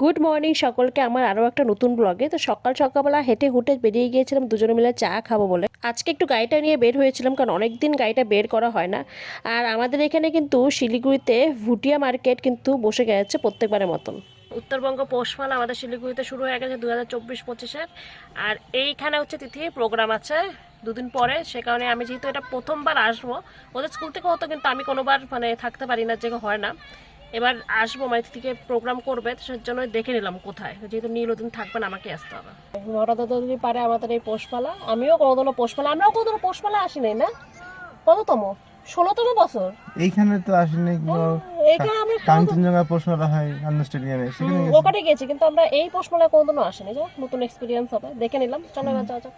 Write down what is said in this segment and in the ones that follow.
Good morning সকলকে, আমার আরও একটা নতুন ব্লগে তো সকাল সকালবেলা হেঁটে হুটে বেরিয়ে গিয়েছিলাম, দুজনে মিলে চা খাব বলে। আজকে একটু গাড়িটা নিয়ে বের হয়েছিলাম, কারণ অনেক দিন গাড়িটা বের করা হয় না। আর আমাদের এখানে কিন্তু শিলিগুড়িতে ভুটিয়া মার্কেট কিন্তু বসে গেছে প্রত্যেকবারের মতন। উত্তরবঙ্গ পৌষমালা আমাদের শিলিগুড়িতে শুরু হয়ে গেছে দু হাজার চব্বিশ পঁচিশের আর এইখানে হচ্ছে তিথি প্রোগ্রাম আছে, দুদিন পরে। সে কারণে আমি যেহেতু এটা প্রথমবার আসব, ওদের স্কুল থেকে হতো কিন্তু আমি কোনোবার মানে থাকতে পারি না, যে হয় না। এবার আসব মানে থেকে প্রোগ্রাম করবে সের জন্য দেখে নিলাম কোথায়। যেহেতু নীল ওদিন থাকবে না আমাকে আসতে হবে। হঠাৎ যদি পারে আমাদের এই পোষপালা আমিও কোনোদিনও পোষপালা আমরাও কোনোদিনও পোষপালা আসি নাই না? কততম? ষোলোতম বছর? এইখানে তো আসেনি কাঞ্চনজঙ্ঘা পৌষমেলা হয় স্টেডিয়ামে ওখানে গেছি কিন্তু আমরা এই পোষমালায় কোনোদিনও আসিনি যাক নতুন এক্সপিরিয়েন্স হবে দেখে নিলাম। চলো এবার যাওয়া যাক।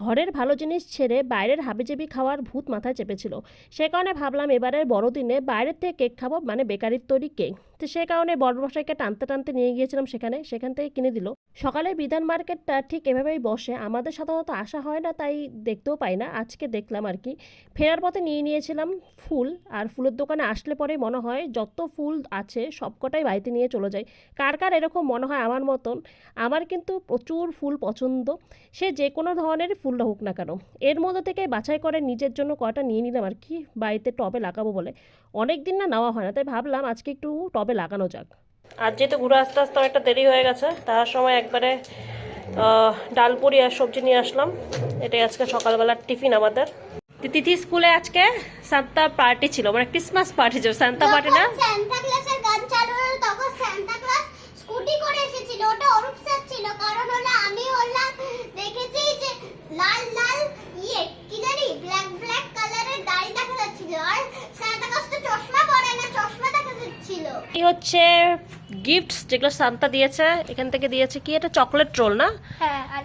ঘরের ভালো জিনিস ছেড়ে বাইরের হাবিজাবি খাওয়ার ভূত মাথায় চেপেছিল। সে কারণে ভাবলাম এবারের বড়দিনে বাইরের থেকে কেক খাব মানে বেকারির তৈরি কেক। তো সে কারণে বড়মশাইকে টানতে টানতে নিয়ে গিয়েছিলাম সেখানে, সেখান থেকে কিনে দিল। সকালে বিধান মার্কেটটা ঠিক এভাবেই বসে। আমাদের সাধারণত আসা হয় না, তাই দেখতেও পাই না। আজকে দেখলাম আর কি। ফেরার পথে নিয়ে নিয়েছিলাম ফুল, আর ফুলের দোকানে আসলে পরে মনে হয় যত ফুল আছে সবকটাই বাড়িতে নিয়ে চলে যায়। কার কার এরকম মনে হয় আমার মতন? আমার কিন্তু প্রচুর ফুল পছন্দ। সে যে কোনো ধরনের ফুল হোক না কেন। এর মধ্যে থেকে বাছাই করে নিজের জন্য কটা নিয়ে নিলাম আর কি। বাড়িতে টবে লাগাবো বলে। অনেক দিন না নেওয়া হয় না, তাই ভাবলাম আজকে একটু টবে লাগানো যাক। আর যেহেতু ঘুরে আসতে আসতে অনেকটা দেরি হয়ে গেছে তার সময় একবারে আহ, ডাল পুরি আর সবজি নিয়ে আসলাম। এটাই আজকে সকালবেলার টিফিন আমাদের। তিথি স্কুলে আজকে সান্তা পার্টি ছিল মানে ক্রিসমাস পার্টি ছিল। সান্তা পার্টি না? সান্তা ক্লাসের গান চালু হলো তখন সান্তা ক্লাস স্কুটি করে এসেছিল। ওটা অরূপ স্যার ছিল কারণ হলো আমি হলাম দেখেছি যে লাল লাল ইয়ে কি জানি ব্ল্যাক ব্ল্যাক কালারের দাড়ি দেখা যাচ্ছিল আর সান্তা ক্লাস তো চশমা পরে না চশমা দেখা যাচ্ছিল এই হচ্ছে গিফটস যেগুলো সান্তা দিয়েছে এখান থেকে দিয়েছে কি? এটা চকলেট রোল না?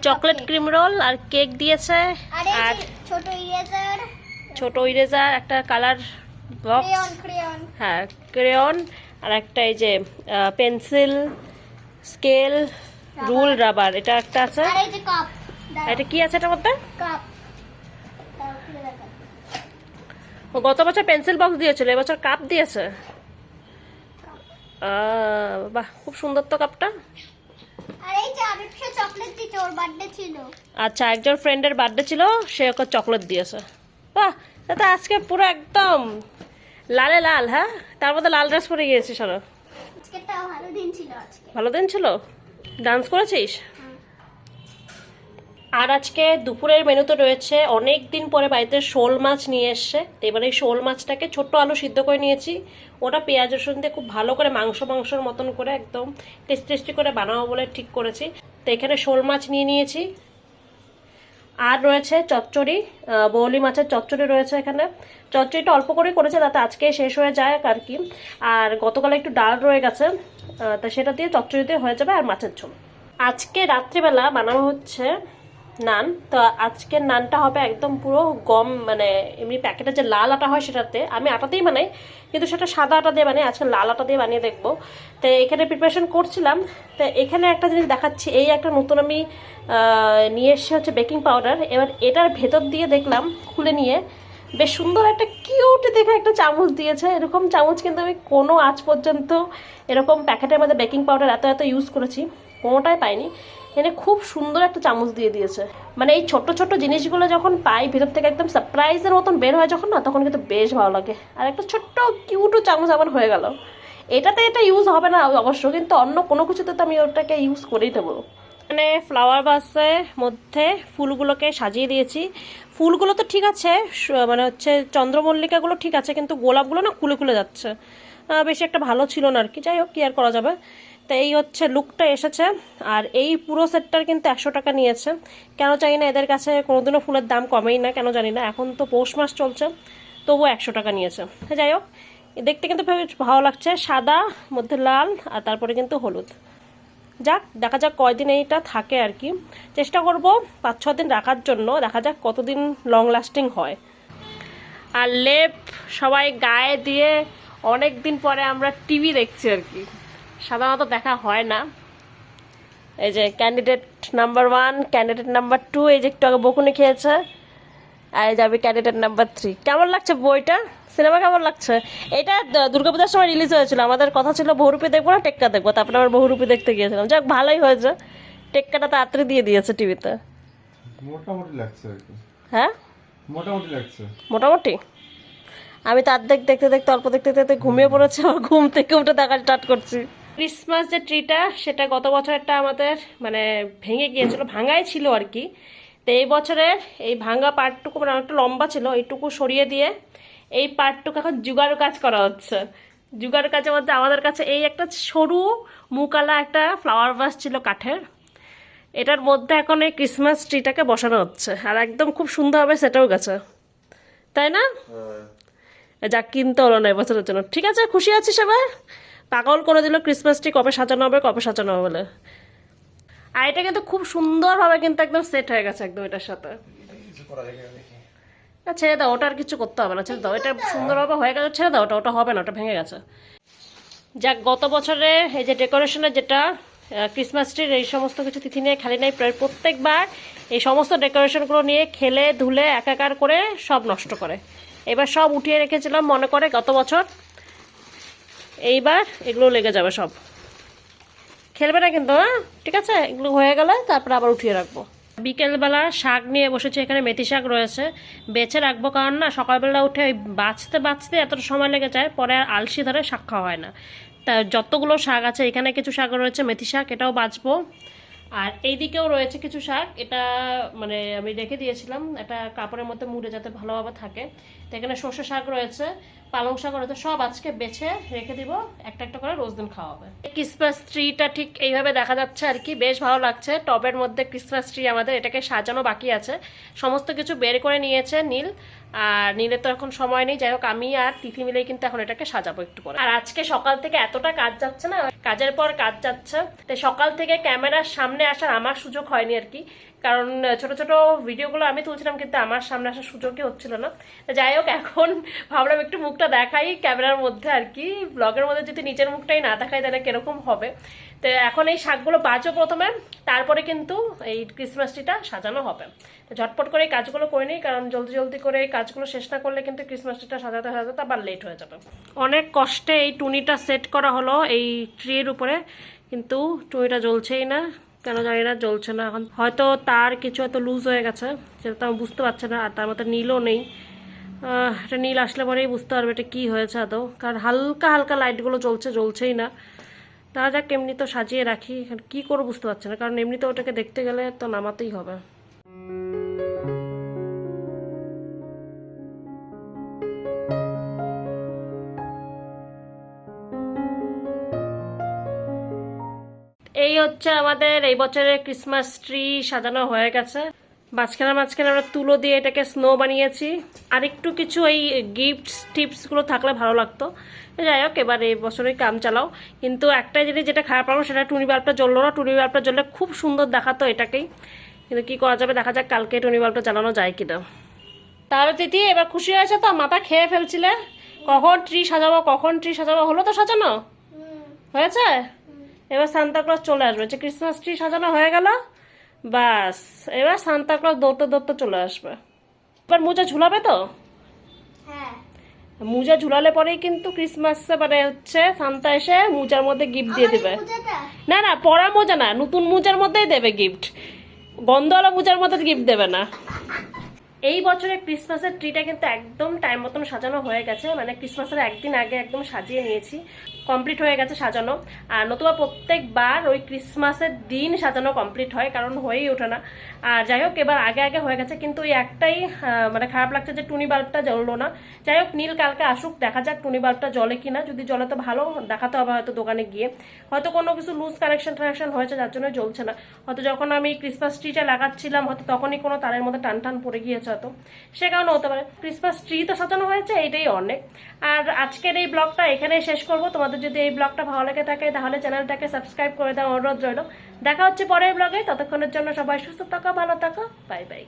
চকলেট ক্রিম রোল আর কেক দিয়েছে আর ছোট ইরেজার ছোট ইরেজার একটা কালার বক্স হ্যাঁ ক্রেয়ন আর একটা এই যে পেন্সিল স্কেল রুল রাবার এটা একটা আছে। এটা কি আছে এটার মধ্যে? গত বছর পেন্সিল বক্স দিয়েছিল এবছর কাপ দিয়েছে। বাহ খুব সুন্দর তো কাপটা। আচ্ছা একজন ফ্রেন্ডের বার্থডে ছিল সে ওকে চকলেট দিয়েছে। বাহ তো আজকে পুরো একদম লালে লাল হ্যাঁ? তার মধ্যে লাল ড্রেস পরে গিয়েছিস আরও। ভালো দিন ছিল ভালো দিন ছিল? ডান্স করেছিস? আর আজকে দুপুরের মেনুতে রয়েছে অনেক দিন পরে বাড়িতে শোল মাছ নিয়ে এসছে। তো এবার এই শোল মাছটাকে ছোট্ট আলু সিদ্ধ করে নিয়েছি। ওটা পেঁয়াজ, রসুন দিয়ে খুব ভালো করে মাংস, মাংসর মতন করে একদম টেস্টি টেস্টি করে বানাবো বলে ঠিক করেছি। তো এখানে শোল মাছ নিয়ে নিয়েছি। আর রয়েছে চচ্চড়ি বৌলি মাছের চচ্চড়ি রয়েছে এখানে। চচ্চড়িটা অল্প করে করেছে তাতে আজকে শেষ হয়ে যায় আর কি। আর গতকাল একটু ডাল রয়ে গেছে তা সেটা দিয়ে চচ্চড়িতে হয়ে যাবে আর মাছের ঝোল। আজকে রাত্রিবেলা বানানো হচ্ছে নান। তো আজকের নানটা হবে একদম পুরো গম মানে এমনি প্যাকেটে যে লাল আটা হয় সেটাতে। আমি আটাতেই বানাই, কিন্তু সেটা সাদা আটা দিয়ে বানাই আজকে লাল আটা দিয়ে বানিয়ে দেখব। তো এখানে প্রিপারেশন করছিলাম। তো এখানে একটা জিনিস দেখাচ্ছি, এই একটা নতুন আমি নিয়ে এসেছি হচ্ছে বেকিং পাউডার এবার এটার ভেতর দিয়ে দেখলাম, খুলে নিয়ে, বেশ সুন্দর একটা কিউট দেখে একটা চামচ দিয়েছে। এরকম চামচ কিন্তু আমি কোনো আজ পর্যন্ত এরকম প্যাকেটের মধ্যে বেকিং পাউডার এত এত ইউজ করেছি, কোনোটাই পাইনি। এনে খুব সুন্দর একটা চামচ দিয়ে দিয়েছে। মানে এই ছোট ছোট জিনিসগুলো যখন পাই, ভেতর থেকে একদম সারপ্রাইজের মতন বের হয় যখন না, তখন কিন্তু বেশ ভালো লাগে। আর একটা ছোট্ট কিউটও চামচ আমার হয়ে গেল। এটাতে এটা ইউজ হবে না অবশ্য, কিন্তু অন্য কোনো কিছুতে তো আমি ওটাকে ইউজ করেই দেবো। মানে ফ্লাওয়ার বাসের মধ্যে ফুলগুলোকে সাজিয়ে দিয়েছি। ফুলগুলো তো ঠিক আছে মানে হচ্ছে চন্দ্রমল্লিকাগুলো ঠিক আছে, কিন্তু গোলাপগুলো না খুলে খুলে যাচ্ছে। বেশি একটা ভালো ছিল না আর কি। যাই হোক, কি আর করা যাবে? তো এই হচ্ছে লুকটা এসেছে। আর এই পুরো সেটটার কিন্তু একশো টাকা নিয়েছে। কেন জানি না, এদের কাছে কোনোদিনও ফুলের দাম কমেই না, কেন জানি না। এখন তো পৌষ মাস চলছে, তবুও একশো টাকা নিয়েছে। যাই হোক, দেখতে কিন্তু ভালো লাগছে, সাদা, মধ্যে লাল, আর তারপরে কিন্তু হলুদ। যাক, দেখা যাক কয়দিন এইটা থাকে আর কি। চেষ্টা করব পাঁচ, ছ দিন রাখার জন্য, দেখা যাক কতদিন লং লাস্টিং হয়। আর লেপ সবাই গায়ে দিয়ে অনেক দিন পরে আমরা টিভি দেখছি আর কি। সাধারণত দেখা হয় না। এই যে candidate number one candidate number two এই যে একটু আগে বকুনি খেয়েছে। আর এই যাবে ক্যান্ডিডেট নাম্বার থ্রি কেমন লাগছে বইটা? সিনেমা কেমন লাগছে? এটা দুর্গাপূজার সময় রিলিজ হয়েছিল। আমাদের কথা ছিল বহুরূপী দেখব না টেক্কা দেখব। তারপরে আবার বহুরূপী দেখতে গিয়েছিলাম। যাক ভালোই হয়েছে। টেক্কাটা তাড়াতাড়ি দিয়ে দিয়েছে টিভিতে। মোটামুটি লাগছে হ্যাঁ? মোটামুটি লাগছে। মোটামুটি? আমি তার দেখ দেখতে দেখতে অল্প দেখতে দেখতে ঘুমিয়ে পড়েছি। আর ঘুম থেকে উঠে দেখা স্টার্ট করছি। ক্রিসমাস যে ট্রিটা সেটা গত বছরটা আমাদের মানে ভেঙে গিয়েছিল ভাঙাই ছিল আর কি। তো এই বছরের এই ভাঙা পার্টটুকু মানে অনেকটা লম্বা ছিল এইটুকু সরিয়ে দিয়ে এই পার্টটুকু এখন জুগাড় কাজ করা হচ্ছে। জুগাড় কাজের মধ্যে আমাদের কাছে এই একটা সরু মুকালা একটা ফ্লাওয়ার ভাস ছিল কাঠের। এটার মধ্যে এখন এই ক্রিসমাস ট্রিটাকে বসানো হচ্ছে আর একদম খুব সুন্দরভাবে সেটাও গেছে। তাই না? যা কিনতে হলো না এবছরের জন্য। ঠিক আছে খুশি আছিস এবার? পাগল করে দিল ক্রিসমাস ট্রি কবে সাজানো হবে কবে সাজানো হবে বলে। আর এটা কিন্তু খুব সুন্দরভাবে কিন্তু একদম সেট হয়ে গেছে একদম এটার সাথে। না, ছেড়ে দাও ওটা আর কিছু করতে হবে না ছেড়ে দাও এটা সুন্দরভাবে হয়ে গেছে ছেড়ে দাও ওটা ওটা হবে না ওটা ভেঙে গেছে। যাক গত বছরে এই যে ডেকোরেশনের যেটা ক্রিসমাস ট্রির এই সমস্ত কিছু তিথি নিয়ে খালি নাই প্রায় প্রত্যেকবার এই সমস্ত ডেকোরেশনগুলো নিয়ে খেলে ধুলে একাকার করে সব নষ্ট করে। এবার সব উঠিয়ে রেখেছিলাম মনে করে গত বছর এইবার এগুলো লেগে যাবে সব। খেলবে না কিন্তু হ্যাঁ? ঠিক আছে? এগুলো হয়ে গেলে তারপরে আবার উঠিয়ে রাখব। বিকেলবেলা শাক নিয়ে বসেছি, এখানে মেথি শাক রয়েছে। বেছে রাখব, কারণ না, সকালবেলা উঠে ওই বাঁচতে বাঁচতে এতটা সময় লেগে যায়, পরে আর আলসি ধরে শাক খাওয়া হয় না। তা যতগুলো শাক আছে, এখানে কিছু শাক রয়েছে, মেথি শাক, এটাও বাঁচবো আর এই দিকেও রয়েছে কিছু শাক। এটা মানে আমি রেখে দিয়েছিলাম। এটা কাপড়ের মধ্যে মুড়ে যাতে ভালোভাবে থাকে। তো এখানে সর্ষে শাক রয়েছে, পালং শাক রয়েছে, সব আজকে বেছে রেখে দিব। একটা একটা করে রোজ দিন খাওয়া হবে ক্রিসমাস ট্রিটা ঠিক এইভাবে দেখা যাচ্ছে আর কি। বেশ ভালো লাগছে। টবের মধ্যে ক্রিসমাস ট্রি আমাদের এটাকে সাজানো বাকি আছে। সমস্ত কিছু বের করে নিয়েছে নীল। আর নিলে তো এখন সময় নেই। যাই হোক, আমি আর তিথি মিলে কিন্তু এখন এটাকে সাজাবো একটু পরে। আর আজকে সকাল থেকে এতটা কাজ যাচ্ছে না, কাজের পর কাজ যাচ্ছে। তো সকাল থেকে ক্যামেরার সামনে আসার আমার সুযোগ হয়নি আর কি। কারণ ছোট ছোট ভিডিওগুলো আমি তুলছিলাম, কিন্তু আমার সামনে আসার সুযোগই হচ্ছিল না। যাই হোক, এখন ভাবলাম একটু মুখটা দেখাই ক্যামেরার মধ্যে আর কি। ব্লগের মধ্যে যদি নিচের মুখটাই না দেখাই, তাহলে কীরকম হবে? তো এখন এই শাকগুলো বাজো প্রথমে, তারপরে কিন্তু এই ক্রিসমাস ট্রিটা সাজানো হবে। তো ঝটপট করে এই কাজগুলো করে নিই, কারণ জলদি জলদি করে এই কাজগুলো শেষ না করলে কিন্তু ক্রিসমাস ট্রিটা সাজাতে সাজাতে আবার লেট হয়ে যাবে। অনেক কষ্টে এই টুনিটা সেট করা হলো এই ট্রির উপরে, কিন্তু টুনিটা জ্বলছেই না। কেন জানি না, জ্বলছে না। এখন হয়তো তার কিছু হয়তো লুজ হয়ে গেছে, সেটা তো আমি বুঝতে পারছি না, আর তার মতো নীলও নেই। এটা নীল আসলে পরেই বুঝতে পারবে এটা কী হয়েছে আদৌ। কারণ হালকা হালকা লাইটগুলো জ্বলছে, জ্বলছেই না। তা যাক, এমনি তো সাজিয়ে রাখি কি করে বুঝতে পারছে না, কারণ এমনিতে ওটাকে দেখতে গেলে তো নামাতেই হবে। হচ্ছে আমাদের এই বছরের ক্রিসমাস ট্রি সাজানো হয়ে গেছে। মাঝখানে মাঝখানে আমরা তুলো দিয়ে এটাকে স্নো বানিয়েছি। আর একটু কিছু এই গিফটস টিপসগুলো থাকলে ভালো লাগতো। যাই হোক এবার এই বছরই কাম চালাও। কিন্তু একটা জিনিস যেটা খারাপ লাগল সেটা টুনি বাল্বটা জ্বললো না। টুনি বাল্বটা জ্বললে খুব সুন্দর দেখাতো এটাকেই। কিন্তু কি করা যাবে দেখা যাক কালকে টুনি বাল্বটা জ্বালানো যায় কিনা। তাহলে দিদি এবার খুশি হয়েছে তো? মাথা খেয়ে ফেলছিলে? কখন ট্রি সাজাবো কখন ট্রি সাজাবো? হলো তো সাজানো? হয়েছে? এবার সান্তাক্লজ চলে আসবে। যে ক্রিসমাস ট্রি সাজানো হয়ে গেল বাস। এবার সান্তাক্লজ দৌড়তে দৌড়তে চলে আসবে। এবার মোজা ঝুলাবে তো? হ্যাঁ। মোজা ঝুলালে পরেই কিন্তু ক্রিসমাস মানে হচ্ছে সান্তা এসে মোজার মধ্যে গিফট দিয়ে দেবে। না না পরা মোজা না নতুন মোজার মধ্যেই দেবে গিফট গন্ধওয়ালা মোজার মধ্যে গিফট দেবে না। এই বছরের ক্রিসমাসের ট্রিটা কিন্তু একদম টাইম মতন সাজানো হয়ে গেছে। মানে ক্রিসমাসের একদিন আগে একদম সাজিয়ে নিয়েছি। কমপ্লিট হয়ে গেছে সাজানো। আর নতুবা প্রত্যেকবার ওই ক্রিসমাসের দিন সাজানো কমপ্লিট হয়, কারণ হয়েই ওঠে না। আর যাই হোক, এবার আগে আগে হয়ে গেছে, কিন্তু ওই একটাই মানে খারাপ লাগছে যে টুনি বাল্বটা জ্বললো না। যাই হোক, নীল কালকে আসুক, দেখা যাক টুনি বাল্বটা জ্বলে কিনা। যদি জলে তো ভালো, দেখাতে হবে হয়তো দোকানে গিয়ে। হয়তো কোনো কিছু লুজ কানেকশন টানেকশন হয়েছে, যার জন্য জ্বলছে না। হয়তো যখন আমি ক্রিসমাস ট্রিটা লাগাচ্ছিলাম, হয়তো তখনই কোনো তারের মধ্যে টান টান পড়ে গিয়েছে। হয়তো সে কারণে হতে পারে। ক্রিসমাস ট্রি তো সাজানো হয়েছে এটাই অনেক। আর আজকের এই ব্লগটা এখানে শেষ করব। তোমাদের যদি এই ব্লগটা ভালো লেগে থাকে, তাহলে চ্যানেলটাকে সাবস্ক্রাইব করে দেওয়া অনুরোধ রইল। দেখা হচ্ছে পরের ব্লগে। ততক্ষণের জন্য সবাই সুস্থ থাকো, ভালো থাকো। Bye bye.